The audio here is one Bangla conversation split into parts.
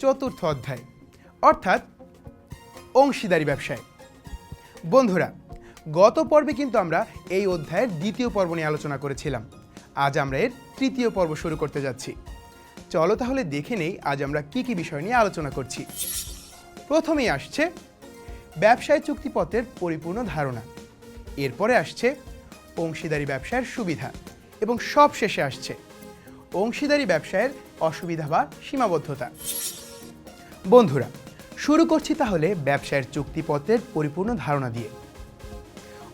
চতুর্থ অধ্যায়, অর্থাৎ অংশীদারি ব্যবসায়। বন্ধুরা, গত পর্বে কিন্তু আমরা এই অধ্যায়ের দ্বিতীয় পর্ব নিয়ে আলোচনা করেছিলাম। আজ আমরা এর তৃতীয় পর্ব শুরু করতে যাচ্ছি। চলো তাহলে দেখে নেই আজ আমরা কি কি বিষয় নিয়ে আলোচনা করছি। প্রথমেই আসছে ব্যবসায় চুক্তিপত্রের পরিপূর্ণ ধারণা। এরপরে আসছে অংশীদারি ব্যবসায়ের সুবিধা এবং সব শেষে আসছে অংশীদারি ব্যবসায়ের অসুবিধা বা সীমাবদ্ধতা। বন্ধুরা, শুরু করছি তাহলে ব্যবসায়ের চুক্তিপত্রের পরিপূর্ণ ধারণা দিয়ে।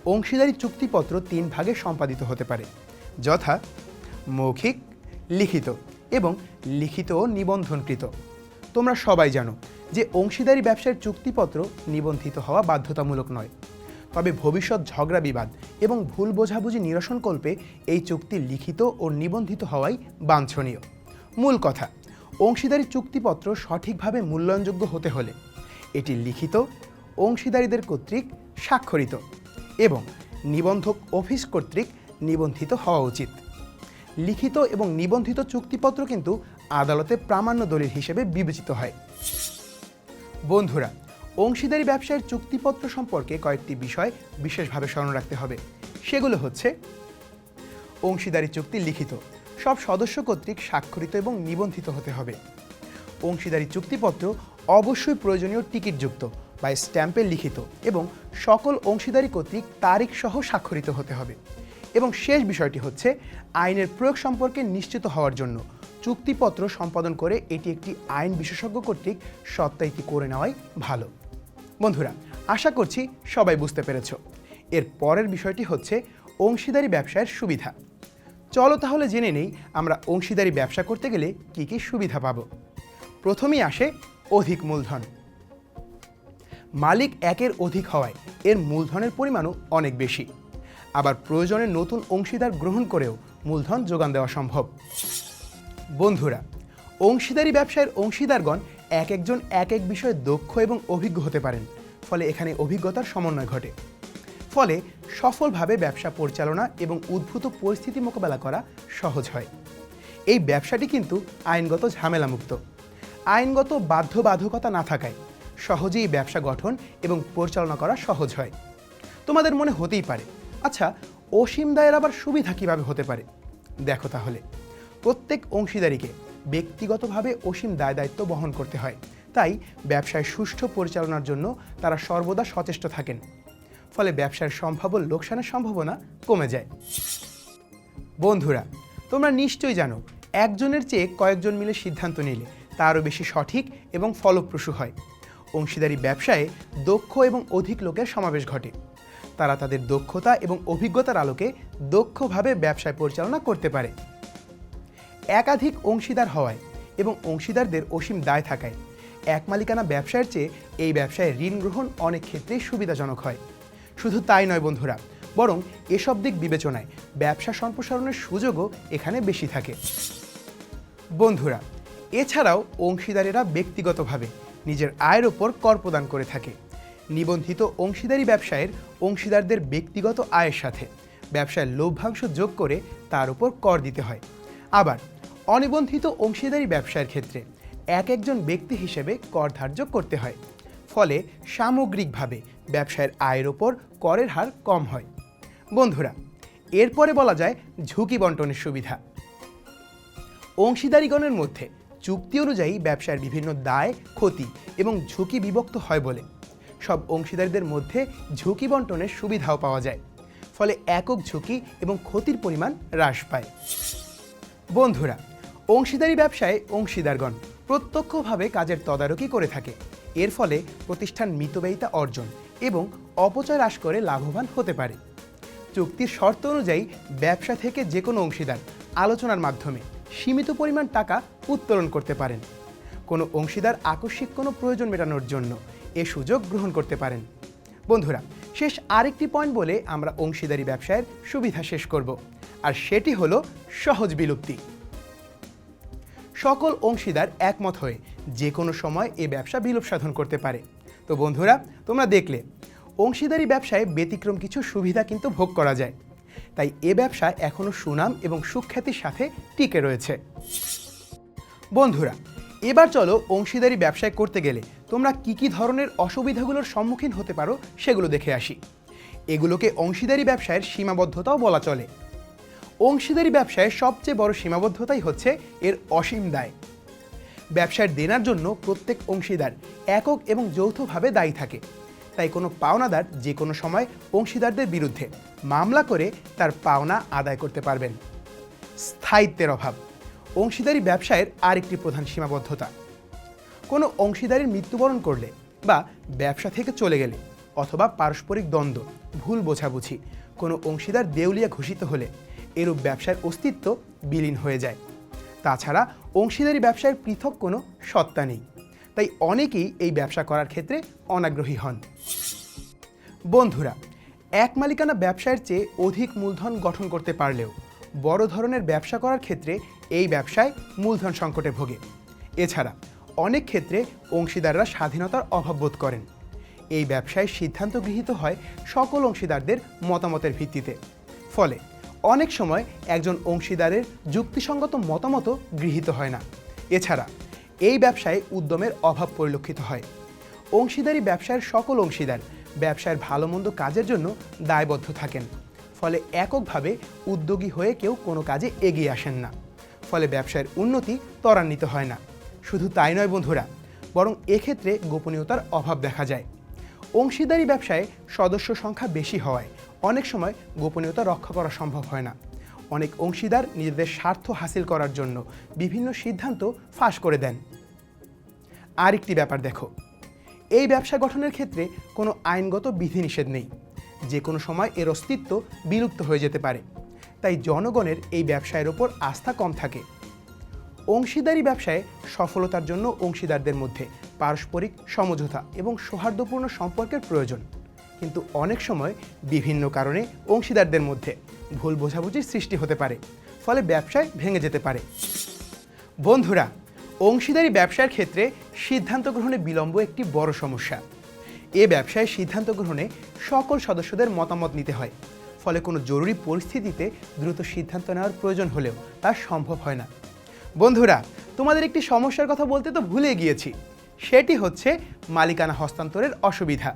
অংশীদারি চুক্তিপত্র তিন ভাগে সম্পাদিত হতে পারে, যথা মৌখিক, লিখিত এবং লিখিত ও নিবন্ধনকৃত। তোমরা সবাই জানো যে অংশীদারি ব্যবসায়ের চুক্তিপত্র নিবন্ধিত হওয়া বাধ্যতামূলক নয়। তবে ভবিষ্যৎ ঝগড়া বিবাদ এবং ভুল বোঝাবুঝি নিরসনকল্পে এই চুক্তি লিখিত ও নিবন্ধিত হওয়াই বাঞ্ছনীয়। মূল কথা অংশীদারি চুক্তিপত্র সঠিকভাবে মূল্যায়নযোগ্য হতে হলে এটি লিখিত অংশীদারীদের কর্তৃক স্বাক্ষরিত এবং নিবন্ধক অফিস কর্তৃক নিবন্ধিত হওয়া উচিত। লিখিত এবং নিবন্ধিত চুক্তিপত্র কিন্তু আদালতে প্রামাণ্য দলিল হিসেবে বিবেচিত হয়। বন্ধুরা, অংশীদারি ব্যবসায়ের চুক্তিপত্র সম্পর্কে কয়েকটি বিষয় বিশেষভাবে স্মরণ রাখতে হবে। সেগুলো হচ্ছে, অংশীদারি চুক্তি লিখিত সব সদস্য কর্তৃক স্বাক্ষরিত এবং নিবন্ধিত হতে হবে। অংশীদারি চুক্তিপত্র অবশ্যই প্রয়োজনীয় টিকিটযুক্ত বা স্ট্যাম্পে লিখিত এবং সকল অংশীদারি কর্তৃক তারিখ সহ স্বাক্ষরিত হতে হবে। এবং শেষ বিষয়টি হচ্ছে, আইনের প্রয়োগ সম্পর্কে নিশ্চিত হওয়ার জন্য চুক্তিপত্র সম্পাদন করে এটি একটি আইন বিশেষজ্ঞ কর্তৃক সত্যায়িত করে নেওয়াই ভালো। বন্ধুরা, আশা করছি সবাই বুঝতে পেরেছ। এর পরের বিষয়টি হচ্ছে, অংশীদারি ব্যবসায়ের সুবিধা। চলো তাহলে জেনে নেই আমরা অংশীদারি ব্যবসা করতে গেলে কি কি সুবিধা পাব। প্রথমেই আসে অধিক মূলধন। মালিক একের অধিক হওয়ায় এর মূলধনের পরিমাণও অনেক বেশি। আবার প্রয়োজনে নতুন অংশীদার গ্রহণ করেও মূলধন যোগান দেওয়া সম্ভব। বন্ধুরা, অংশীদারি ব্যবসায়ের অংশীদারগণ এক একজন এক এক বিষয়ে দক্ষ এবং অভিজ্ঞ হতে পারেন, ফলে এখানে অভিজ্ঞতার সমন্বয় ঘটে। ফলে সফলভাবে ব্যবসা পরিচালনা এবং উদ্ভূত পরিস্থিতি মোকাবেলা করা সহজ হয়। এই ব্যবসাটি কিন্তু আইনগত ঝামেলামুক্ত। আইনগত বাধ্যবাধকতা না থাকায় সহজেই ব্যবসা গঠন এবং পরিচালনা করা সহজ হয়। তোমাদের মনে হতেই পারে আচ্ছা অসীম দায়ের আবার সুবিধা কীভাবে হতে পারে? দেখো তাহলে, প্রত্যেক অংশীদারিকে ব্যক্তিগতভাবে অসীম দায় দায়িত্ব বহন করতে হয়। তাই ব্যবসায় সুষ্ঠু পরিচালনার জন্য তারা সর্বদা সচেষ্ট থাকেন। ফলে ব্যবসার সম্ভাব্য লোকসানের সম্ভাবনা কমে যায়। বন্ধুরা, তোমরা নিশ্চয়ই জানো, একজনের চেয়ে কয়েকজন মিলে সিদ্ধান্ত নিলে তা আরও বেশি সঠিক এবং ফলপ্রসূ হয়। অংশীদারি ব্যবসায়ে দক্ষ এবং অধিক লোকের সমাবেশ ঘটে। তারা তাদের দক্ষতা এবং অভিজ্ঞতার আলোকে দক্ষভাবে ব্যবসায় পরিচালনা করতে পারে। একাধিক অংশীদার হওয়ায় এবং অংশীদারদের অসীম দায় থাকায়, এক মালিকানা ব্যবসায়ের চেয়ে এই ব্যবসায় ঋণ গ্রহণ অনেক ক্ষেত্রেই সুবিধাজনক হয়। শুধু তাই নয় বন্ধুরা, বরং এসব দিক বিবেচনায় ব্যবসা সম্প্রসারণের সুযোগও এখানে বেশি থাকে। বন্ধুরা, এছাড়াও অংশীদারেরা ব্যক্তিগতভাবে নিজের আয়ের ওপর কর প্রদান করে থাকে। নিবন্ধিত অংশীদারি ব্যবসায়ের অংশীদারদের ব্যক্তিগত আয়ের সাথে ব্যবসায় লভ্যাংশ যোগ করে তার উপর কর দিতে হয়। আবার, অনিবন্ধিত অংশীদারি ব্যবসায়ের ক্ষেত্রে এক একজন ব্যক্তি হিসেবে কর ধার্য করতে হয়। ফলে সামগ্রিকভাবে ব্যবসায়ের আয়ের ওপর করের হার কম হয়। বন্ধুরা, এরপরে বলা যায় ঝুঁকি বন্টনের সুবিধা। অংশীদারিগণের মধ্যে চুক্তি অনুযায়ী ব্যবসার বিভিন্ন দায়, ক্ষতি এবং ঝুঁকি বিভক্ত হয় বলে। সব অংশীদারদের মধ্যে ঝুঁকি বন্টনের সুবিধাও পাওয়া যায়, ফলে একক ঝুঁকি এবং ক্ষতির পরিমাণ হ্রাস পায়। বন্ধুরা, অংশীদারি ব্যবসায় অংশীদারগণ প্রত্যক্ষভাবে কাজের তদারকি করে থাকে। এর ফলে প্রতিষ্ঠান মিতব্যয়িতা অর্জন এবং অপচয় হ্রাস করে লাভবান হতে পারে। চুক্তির শর্ত অনুযায়ী ব্যবসা থেকে যে কোনো অংশীদার আলোচনার মাধ্যমে সীমিত পরিমাণ টাকা উত্তোলন করতে পারেন। কোনো অংশীদার আকস্মিক কোনো প্রয়োজন মেটানোর জন্য এ সুযোগ গ্রহণ করতে পারেন। বন্ধুরা, শেষ আরেকটি পয়েন্ট বলে আমরা অংশীদারি ব্যবসায়ের সুবিধা শেষ করব। আর সেটি হলো সহজ বিলুপ্তি। সকল অংশীদার একমত হয়ে যে কোনো সময় এ ব্যবসা বিলোপ সাধন করতে পারে। তো বন্ধুরা, তোমরা দেখলে, অংশীদারি ব্যবসায় ব্যতিক্রম কিছু সুবিধা কিন্তু ভোগ করা যায়। তাই এ ব্যবসা এখনও সুনাম এবং সুখ্যাতির সাথে টিকে রয়েছে। বন্ধুরা, এবার চলো অংশীদারি ব্যবসায় করতে গেলে তোমরা কি কি ধরনের অসুবিধাগুলোর সম্মুখীন হতে পারো সেগুলো দেখে আসি। এগুলোকে অংশীদারি ব্যবসায়ের সীমাবদ্ধতাও বলা চলে। অংশীদারি ব্যবসায় সবচেয়ে বড় সীমাবদ্ধতাই হচ্ছে এর অসীম দায়। ব্যবসার দেনার জন্য প্রত্যেক অংশীদার একক এবং যৌথভাবে দায়ী থাকে। তাই কোনো পাওনাদার যে কোনো সময় অংশীদারদের বিরুদ্ধে মামলা করে তার পাওনা আদায় করতে পারবেন। স্থায়িত্বের অভাব, অংশীদারি ব্যবসায়ের আরেকটি প্রধান সীমাবদ্ধতা। কোনো অংশীদারের মৃত্যুবরণ করলে বা ব্যবসা থেকে চলে গেলে অথবা পারস্পরিক দ্বন্দ্ব, ভুল বোঝাবুঝি, কোনো অংশীদার দেউলিয়া ঘোষিত হলে এরূপ ব্যবসার অস্তিত্ব বিলীন হয়ে যায়। তাছাড়া অংশীদারি ব্যবসায় পৃথক কোনো সত্তা নেই। তাই অনেকেই এই ব্যবসা করার ক্ষেত্রে অনাগ্রহী হন। বন্ধুরা, এক মালিকানা ব্যবসায়ের চেয়ে অধিক মূলধন গঠন করতে পারলেও বড় ধরনের ব্যবসা করার ক্ষেত্রে এই ব্যবসায় মূলধন সংকটে ভোগে। এছাড়া অনেক ক্ষেত্রে অংশীদাররা স্বাধীনতার অভাব বোধ করেন। এই ব্যবসায় সিদ্ধান্ত গৃহীত হয় সকল অংশীদারদের মতামতের ভিত্তিতে। ফলে অনেক সময় একজন অংশীদারের যুক্তিসঙ্গত মতামতও গৃহীত হয় না। এছাড়া, এই ব্যবসায় উদ্যমের অভাব পরিলক্ষিত হয়। অংশীদারি ব্যবসায়ের সকল অংশীদার ব্যবসায়ের ভালো মন্দ কাজের জন্য দায়বদ্ধ থাকেন। ফলে এককভাবে উদ্যোগী হয়ে কেউ কোনো কাজে এগিয়ে আসেন না। ফলে ব্যবসায়ের উন্নতি ত্বরান্বিত হয় না। শুধু তাই নয় বন্ধুরা, বরং এক্ষেত্রে গোপনীয়তার অভাব দেখা যায়। অংশীদারি ব্যবসায় সদস্য সংখ্যা বেশি হওয়ায় অনেক সময় গোপনীয়তা রক্ষা করা সম্ভব হয় না। অনেক অংশীদার নিজেদের স্বার্থ হাসিল করার জন্য বিভিন্ন সিদ্ধান্ত ফাঁস করে দেন। আরেকটি ব্যাপার দেখো, এই ব্যবসা গঠনের ক্ষেত্রে কোনো আইনগত বিধিনিষেধ নেই। যে কোনো সময় এর অস্তিত্ব বিলুপ্ত হয়ে যেতে পারে। তাই জনগণের এই ব্যবসায়ের ওপর আস্থা কম থাকে। অংশীদারি ব্যবসায় সফলতার জন্য অংশীদারদের মধ্যে পারস্পরিক সমঝোতা এবং সৌহার্দ্যপূর্ণ সম্পর্কের প্রয়োজন। কিন্তু অনেক সময় বিভিন্ন কারণে অংশীদারদের মধ্যে ভুল বোঝাবুঝির সৃষ্টি হতে পারে, ফলে ব্যবসায় ভেঙে যেতে পারে। বন্ধুরা, অংশীদারি ব্যবসার ক্ষেত্রে সিদ্ধান্ত গ্রহণে বিলম্ব একটি বড় সমস্যা। এ ব্যবসায় সিদ্ধান্ত গ্রহণে সকল সদস্যদের মতামত নিতে হয়, ফলে কোনো জরুরি পরিস্থিতিতে দ্রুত সিদ্ধান্ত নেওয়ার প্রয়োজন হলেও তা সম্ভব হয় না। বন্ধুরা, তোমাদের একটি সমস্যার কথা বলতে তো ভুলে গিয়েছি। সেটি হচ্ছে মালিকানা হস্তান্তরের অসুবিধা।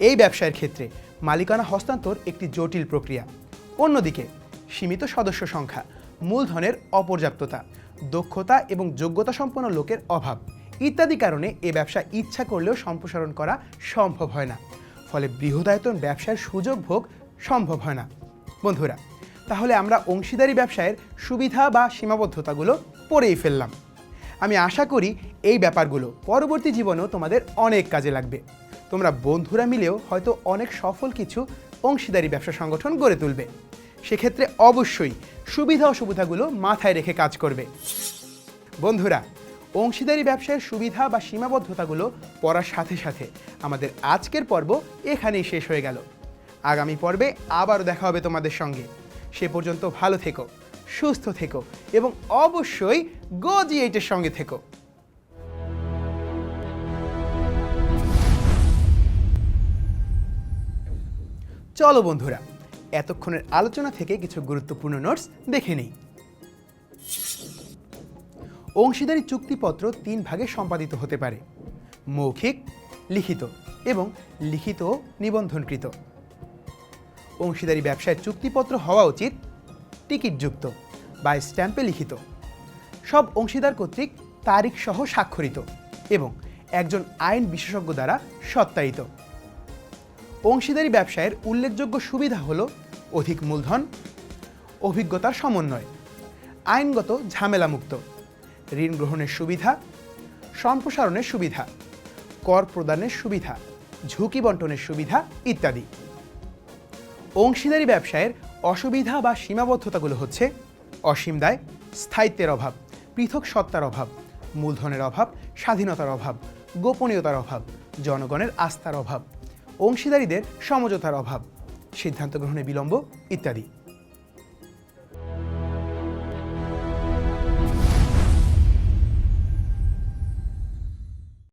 এই ব্যবসায়ের ক্ষেত্রে মালিকানা হস্তান্তর একটি জটিল প্রক্রিয়া। অন্যদিকে, সীমিত সদস্য সংখ্যা, মূলধনের অপর্যাপ্ততা, দক্ষতা এবং যোগ্যতা সম্পন্ন লোকের অভাব ইত্যাদি কারণে এ ব্যবসা ইচ্ছা করলেও সম্প্রসারণ করা সম্ভব হয় না। ফলে বৃহদায়তন ব্যবসার সুযোগ ভোগ সম্ভব হয় না। বন্ধুরা, তাহলে আমরা অংশীদারি ব্যবসায়ের সুবিধা বা সীমাবদ্ধতাগুলো পড়েই ফেললাম। আমি আশা করি এই ব্যাপারগুলো পরবর্তী জীবনেও তোমাদের অনেক কাজে লাগবে। তোমরা বন্ধুরা মিলেও হয়তো অনেক সফল কিছু অংশীদারি ব্যবসা সংগঠন গড়ে তুলবে। সেক্ষেত্রে অবশ্যই সুবিধা অসুবিধাগুলো মাথায় রেখে কাজ করবে। বন্ধুরা, অংশীদারি ব্যবসায়ের সুবিধা বা সীমাবদ্ধতাগুলো পড়ার সাথে সাথে আমাদের আজকের পর্ব এখানেই শেষ হয়ে গেল। আগামী পর্বে আবারও দেখা হবে তোমাদের সঙ্গে। সে পর্যন্ত ভালো থেকো, সুস্থ থেকো এবং অবশ্যই গজি এইটের সঙ্গে থেকো। চলো বন্ধুরা, এতক্ষণের আলোচনা থেকে কিছু গুরুত্বপূর্ণ নোটস দেখে নেই। অংশীদারি চুক্তিপত্র তিন ভাগে সম্পাদিত হতে পারে, মৌখিক, লিখিত এবং লিখিত নিবন্ধনকৃত। অংশীদারি ব্যবসায় চুক্তিপত্র হওয়া উচিত, টিকিটযুক্ত বা স্ট্যাম্পে লিখিত। সব অংশীদার কর্তৃক তারিখ সহ স্বাক্ষরিত এবং একজন আইন বিশেষজ্ঞ দ্বারা সত্যায়িত। অংশীদারি ব্যবসায়ের উল্লেখযোগ্য সুবিধা হল অধিক মূলধন, অভিজ্ঞতার সমন্বয়, আইনগত ঝামেলামুক্ত, ঋণ গ্রহণের সুবিধা, সম্প্রসারণের সুবিধা, কর প্রদানের সুবিধা, ঝুঁকি বন্টনের সুবিধা ইত্যাদি। অংশীদারি ব্যবসায়ের অসুবিধা বা সীমাবদ্ধতাগুলো হচ্ছে অসীম দায়, স্থায়িত্বের অভাব, পৃথক সত্তার অভাব, মূলধনের অভাব, স্বাধীনতার অভাব, গোপনীয়তার অভাব, জনগণের আস্থার অভাব। অংশীদারীদের সমঝোতার অভাব সিদ্ধান্ত গ্রহণে বিলম্ব ইত্যাদি।